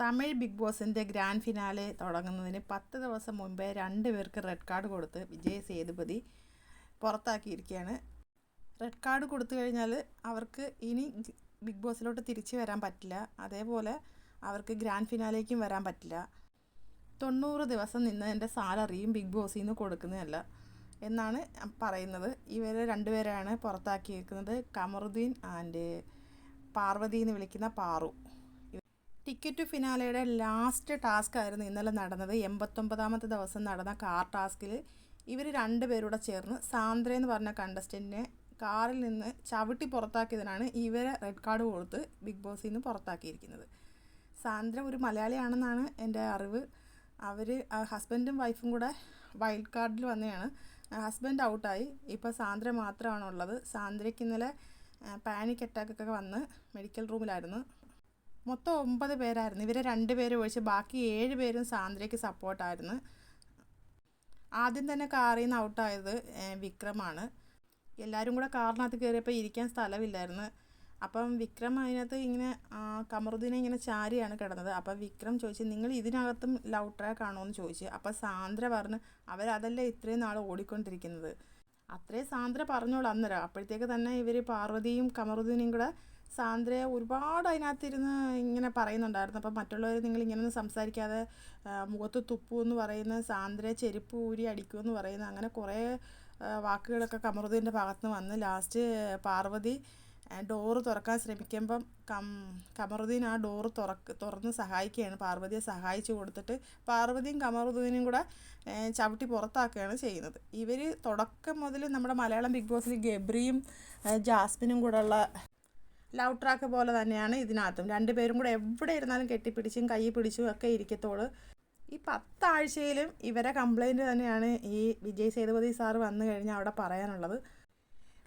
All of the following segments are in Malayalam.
തമിഴ് ബിഗ് ബോസിന്റെ ഗ്രാൻഡ് ഫിനാലെ തുടങ്ങുന്നതിന് പത്ത് ദിവസം മുമ്പേ രണ്ട് പേർക്ക് റെഡ് കാർഡ് കൊടുത്ത് വിജയ് സേതുപതി പുറത്താക്കിയിരിക്കുകയാണ്. റെഡ് കാർഡ് കൊടുത്തു കഴിഞ്ഞാൽ അവർക്ക് ഇനി ബിഗ് ബോസിലോട്ട് തിരിച്ചു വരാൻ പറ്റില്ല. അതേപോലെ അവർക്ക് ഗ്രാൻഡ് ഫിനാലേക്കും വരാൻ പറ്റില്ല. തൊണ്ണൂറ് ദിവസം നിന്നതിന്റെ സാലറിയും ബിഗ് ബോസിൽ നിന്ന് കൊടുക്കുന്നതല്ല എന്നാണ് പറയുന്നത്. ഇവരെ രണ്ടുപേരാണ് പുറത്താക്കിയിരിക്കുന്നത് കമറുദ്ദീൻ ആൻഡ് പാർവതി എന്ന് വിളിക്കുന്ന പാറു. ടിക്കറ്റ് ഫിനാലയുടെ ലാസ്റ്റ് ടാസ്ക് ആയിരുന്നു ഇന്നലെ നടന്നത്. എൺപത്തൊമ്പതാമത്തെ ദിവസം നടന്ന കാർ ടാസ്കിൽ ഇവർ രണ്ടുപേരൂടെ ചേർന്ന് സാന്ദ്ര എന്ന് പറഞ്ഞ കണ്ടസ്റ്റന്റിനെ കാറിൽ നിന്ന് ചവിട്ടി പുറത്താക്കിയതിനാണ് ഇവരെ റെഡ് കാർഡ് കൊടുത്ത് ബിഗ് ബോസിൽ നിന്ന് പുറത്താക്കിയിരിക്കുന്നത്. സാന്ദ്ര ഒരു മലയാളിയാണെന്നാണ് എന്റെ അറിവ്. അവർ ഹസ്ബൻഡും വൈഫും കൂടെ വൈൽഡ് കാർഡിൽ വന്നതാണ് ഹസ്ബൻഡ് ഔട്ടായി ഇപ്പോൾ സാന്ദ്ര മാത്രമാണുള്ളത്. സാന്ദ്രയ്ക്ക് ഇന്നലെ പാനിക് അറ്റാക്കൊക്കെ വന്ന് മെഡിക്കൽ റൂമിലായിരുന്നു മൊത്തം ഒമ്പത് പേരായിരുന്നു. ഇവരെ രണ്ട് പേര് ഒഴിച്ച് ബാക്കി ഏഴ് പേരും സാന്ദ്രയ്ക്ക് സപ്പോർട്ടായിരുന്നു. ആദ്യം തന്നെ കാറിൽ നിന്ന് ഔട്ടായത് വിക്രമാണ്. എല്ലാവരും കൂടെ കാറിനകത്ത് കയറിയപ്പോൾ ഇരിക്കാൻ സ്ഥലമില്ലായിരുന്നു. അപ്പം വിക്രം അതിനകത്ത് ഇങ്ങനെ കമറുദ്ദീനെ ഇങ്ങനെ ചാരിയാണ് കിടന്നത്. അപ്പം വിക്രം ചോദിച്ചു നിങ്ങൾ ഇതിനകത്തും ലവ് ട്രാക്ക് ആണോ? എന്ന് ചോദിച്ചു. അപ്പം സാന്ദ്ര പറഞ്ഞ് അവരതല്ലേ ഇത്രയും നാൾ ഓടിക്കൊണ്ടിരിക്കുന്നത്. അത്രേ സാന്ദ്ര പറഞ്ഞോളൂ അന്നേരം. അപ്പോഴത്തേക്ക് തന്നെ ഇവർ പാർവതിയും കമറുദ്ദീനും കൂടെ സാന്ദ്രയെ ഒരുപാട് അതിനകത്തിരുന്ന് ഇങ്ങനെ പറയുന്നുണ്ടായിരുന്നു. അപ്പം മറ്റുള്ളവർ നിങ്ങൾ ഇങ്ങനെയൊന്നും സംസാരിക്കാതെ മുഖത്ത് തുപ്പു എന്ന് പറയുന്ന സാന്ദ്രയെ ചെരുപ്പ് ഊരി എന്ന് പറയുന്ന അങ്ങനെ കുറേ വാക്കുകളൊക്കെ കമറുദ്ദീന്റെ ഭാഗത്ത് നിന്ന് വന്ന്. ലാസ്റ്റ് പാർവതി ഡോറ് തുറക്കാൻ ശ്രമിക്കുമ്പം കം കമറുദ്ദീൻ ആ ഡോറ് തുറക്ക് തുറന്ന് സഹായിക്കുകയാണ്. പാർവതിയെ സഹായിച്ചു കൊടുത്തിട്ട് പാർവതിയും കമറുദ്ദീനും കൂടെ ചവിട്ടി പുറത്താക്കുകയാണ് ചെയ്യുന്നത്. ഇവർ തുടക്കം മുതൽ നമ്മുടെ മലയാളം ബിഗ് ബോസിൽ ഗബ്രിയും ജാസ്മിനും കൂടെ ഉള്ള ലവ് ട്രാക്ക് പോലെ തന്നെയാണ് ഇതിനകത്തും. രണ്ടുപേരും കൂടെ എവിടെ ഇരുന്നാലും കെട്ടിപ്പിടിച്ചും കൈ പിടിച്ചും ഒക്കെ ഇരിക്കത്തോളൂ. ഈ പത്താഴ്ചയിലും ഇവരെ കംപ്ലൈന്റ് തന്നെയാണ് ഈ വിജയ് സേതുപതി സാർ വന്നു കഴിഞ്ഞാൽ അവിടെ പറയാനുള്ളത്.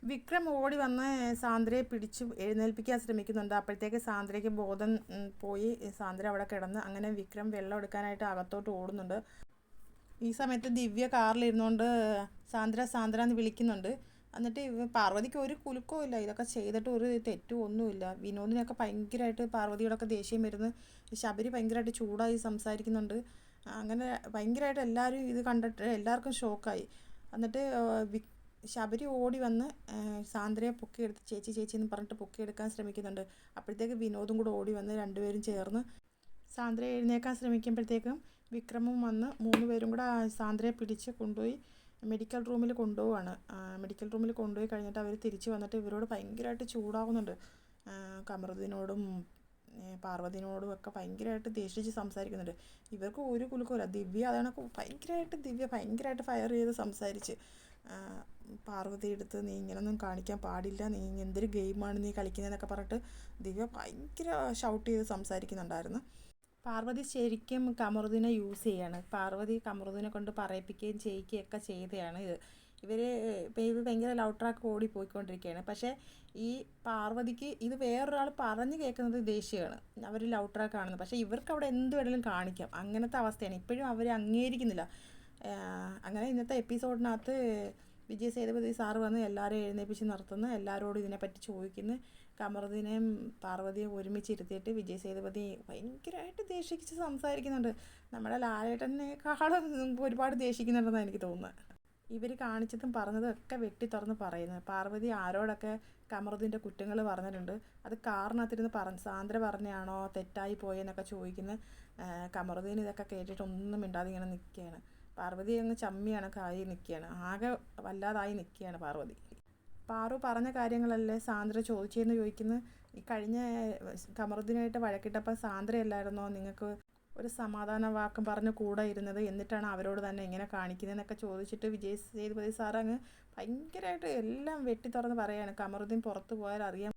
വിക്രം ഓടി വന്ന് സാന്ദ്രയെ പിടിച്ചു എഴുന്നേൽപ്പിക്കാൻ ശ്രമിക്കുന്നുണ്ട്. അപ്പോഴത്തേക്ക് സാന്ദ്രയ്ക്ക് ബോധം പോയി. സാന്ദ്ര അവിടെ കിടന്ന് അങ്ങനെ വിക്രം വെള്ളം എടുക്കാനായിട്ട് അകത്തോട്ട് ഓടുന്നുണ്ട്. ഈ സമയത്ത് ദിവ്യ കാറിലിരുന്നുകൊണ്ട് സാന്ദ്ര സാന്ദ്ര എന്ന് വിളിക്കുന്നുണ്ട്. എന്നിട്ട് പാർവതിക്ക് ഒരു കുലുക്കവും ഇല്ല. ഇതൊക്കെ ചെയ്തിട്ട് ഒരു തെറ്റും ഒന്നുമില്ല. വിനോദിനൊക്കെ ഭയങ്കരമായിട്ട് പാർവതിയോടൊക്കെ ദേഷ്യം വരുന്നു. ശബരി ഭയങ്കരമായിട്ട് ചൂടായി സംസാരിക്കുന്നുണ്ട്. അങ്ങനെ ഭയങ്കരമായിട്ട് എല്ലാവരും ഇത് കണ്ടിട്ട് എല്ലാവർക്കും ഷോക്കായി. എന്നിട്ട് ശബരി ഓടി വന്ന് സാന്ദ്രയെ പൊക്കിയെടുത്ത് ചേച്ചി ചേച്ചി എന്ന് പറഞ്ഞിട്ട് പൊക്കിയെടുക്കാൻ ശ്രമിക്കുന്നുണ്ട്. അപ്പോഴത്തേക്ക് വിനോദും കൂടെ ഓടി വന്ന് രണ്ടുപേരും ചേർന്ന് സാന്ദ്രയെ എഴുന്നേക്കാൻ ശ്രമിക്കുമ്പോഴത്തേക്കും വിക്രമും വന്ന് മൂന്ന് പേരും കൂടെ സാന്ദ്രയെ പിടിച്ച് കൊണ്ടുപോയി മെഡിക്കൽ റൂമിൽ കൊണ്ടുപോവാണ്. മെഡിക്കൽ റൂമിൽ കൊണ്ടുപോയി കഴിഞ്ഞിട്ട് അവർ തിരിച്ച് വന്നിട്ട് ഇവരോട് ഭയങ്കരമായിട്ട് ചൂടാവുന്നുണ്ട്. കമറുദ്ദീനോടും പാർവതിനോടും ഒക്കെ ഭയങ്കരമായിട്ട് ദേഷിച്ച് സംസാരിക്കുന്നുണ്ട്. ഇവർക്ക് ഒരു കുലുക്കമില്ല ദിവ്യ അതാണ് ഭയങ്കരമായിട്ട് ദിവ്യ ഭയങ്കരമായിട്ട് ഫയർ ചെയ്ത് സംസാരിച്ച്. പാർവതി എടുത്ത് നീ ഇങ്ങനൊന്നും കാണിക്കാൻ പാടില്ല. നീ എന്തൊരു ഗെയിമാണ് നീ കളിക്കുന്നതെന്നൊക്കെ പറഞ്ഞിട്ട് ദിവ്യ ഭയങ്കര ഷൗട്ട് ചെയ്ത് സംസാരിക്കുന്നുണ്ടായിരുന്നു. പാർവതി ശരിക്കും കമറുദ്ദീനെ യൂസ് ചെയ്യാണ്. പാർവതി കമറുദ്ദീനെ കൊണ്ട് പറയിപ്പിക്കുകയും ചെയ്യിക്കുകയൊക്കെ ചെയ്തതാണ് ഇത്. ഇവർ ഇവർ ഭയങ്കര ലൗ ട്രാക്ക് ഓടി പോയിക്കൊണ്ടിരിക്കുകയാണ്. പക്ഷേ ഈ പാർവതിക്ക് ഇത് വേറൊരാൾ പറഞ്ഞു കേൾക്കുന്നത് ദേഷ്യമാണ്. അവർ ലൗട്രാക്ക് ട്രാക്ക് ആണെന്ന്. പക്ഷേ ഇവർക്ക് അവിടെ എന്ത് വേണമെങ്കിലും കാണിക്കാം. അങ്ങനത്തെ അവസ്ഥയാണ്. ഇപ്പോഴും അവർ അംഗീകരിക്കുന്നില്ല. അങ്ങനെ ഇന്നത്തെ എപ്പിസോഡിനകത്ത് വിജയ് സേതുപതി സാറ് വന്ന് എല്ലാവരെയും എഴുന്നേപ്പിച്ച് നിർത്തുന്നു. എല്ലാവരോടും ഇതിനെപ്പറ്റി ചോദിക്കുന്നു. കമറുദ്ദീനെയും പാർവതിയും ഒരുമിച്ച് ഇരുത്തിയിട്ട് വിജയ് സേതുപതി ഭയങ്കരമായിട്ട് ദേഷിച്ച് സംസാരിക്കുന്നുണ്ട്. നമ്മുടെ ലാലേട്ടനേക്കാളും ഒരുപാട് ദേഷിക്കുന്നുണ്ടെന്നാണ് എനിക്ക് തോന്നുന്നത്. ഇവർ കാണിച്ചതും പറഞ്ഞതും ഒക്കെ വെട്ടി തുറന്ന് പറയുന്നത് പാർവതി ആരോടൊക്കെ കമറുദ്ദീന്റെ കുറ്റങ്ങൾ പറഞ്ഞിട്ടുണ്ട്. അത് കാറിനകത്തിരുന്ന് പറഞ്ഞ് സാന്ദ്ര പറഞ്ഞാണോ തെറ്റായി പോയെന്നൊക്കെ ചോദിക്കുന്നത് കമറുദ്ദീൻ ഇതൊക്കെ കേട്ടിട്ടൊന്നും മിണ്ടാതെ ഇങ്ങനെ നിൽക്കുകയാണ്. പാർവതി അങ്ങ് ചമ്മിയാണ് കായി നിൽക്കുകയാണ്. ആകെ വല്ലാതായി നിൽക്കുകയാണ് പാർവതി. പാറു പറഞ്ഞ കാര്യങ്ങളല്ലേ സാന്ദ്ര ചോദിച്ചതെന്ന് ചോദിക്കുന്ന. ഈ കഴിഞ്ഞ കമറുദ്ദീനായിട്ട് വഴക്കിട്ടപ്പോൾ സാന്ദ്രയല്ലായിരുന്നോ? നിങ്ങൾക്ക് ഒരു സമാധാന വാക്കും പറഞ്ഞ് കൂടെ ഇരുന്നത് എന്നിട്ടാണ് അവരോട് തന്നെ ഇങ്ങനെ കാണിക്കുന്നതെന്നൊക്കെ ചോദിച്ചിട്ട് വിജയ് സേതുപതി സാർ അങ്ങ് ഭയങ്കരമായിട്ട് എല്ലാം വെട്ടി തുറന്ന് പറയുകയാണ് കമറുദ്ദീൻ പുറത്തു പോയാൽ അറിയാം.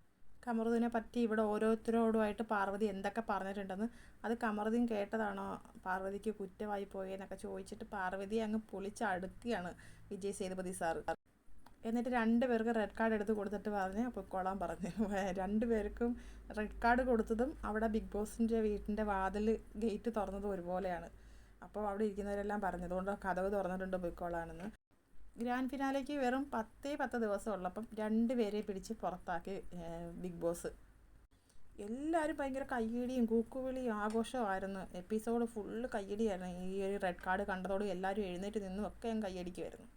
കമറുദ്ദീനെ പറ്റി ഇവിടെ ഓരോരുത്തരോടുമായിട്ട് പാർവതി എന്തൊക്കെ പറഞ്ഞിട്ടുണ്ടെന്ന് അത് കമറുദ്ദീൻ കേട്ടതാണോ? പാർവതിക്ക് കുറ്റമായി പോയെന്നൊക്കെ ചോദിച്ചിട്ട് പാർവതി അങ്ങ് പൊളിച്ചടുക്കുകയാണ് വിജയ് സേതുപതി സാർ. എന്നിട്ട് രണ്ട് പേർക്ക് റെഡ് കാർഡ് എടുത്ത് കൊടുത്തിട്ട് പറഞ്ഞ് പൊയ്ക്കോളാൻ പറഞ്ഞു. രണ്ട് പേർക്കും റെഡ് കാർഡ് കൊടുത്തതും അവിടെ ബിഗ് ബോസിന്റെ വീട്ടിന്റെ വാതിൽ ഗേറ്റ് തുറന്നതും ഒരുപോലെയാണ്. അപ്പോൾ അവിടെ ഇരിക്കുന്നവരെല്ലാം പറഞ്ഞതുകൊണ്ട് കഥവ് തുറന്നിട്ടുണ്ട് പൊയ്ക്കോളാണെന്ന് ഗ്രാൻഡ് ഫിനാലേക്ക് വെറും പത്തേ പത്ത് ദിവസം ഉള്ളപ്പം രണ്ട് പേരെ പിടിച്ച് പുറത്താക്കി ബിഗ് ബോസ്. എല്ലാവരും ഭയങ്കര കയ്യടിയും കൂക്കുവിളിയും ആഘോഷമായിരുന്നു. എപ്പിസോഡ് ഫുള്ള് കയ്യടിയായിരുന്നു. ഈ ഒരു റെഡ് കാർഡ് കണ്ടതോടും എല്ലാവരും എഴുന്നേറ്റ് നിന്നും ഒക്കെ ഞാൻ കയ്യടിക്കുമായിരുന്നു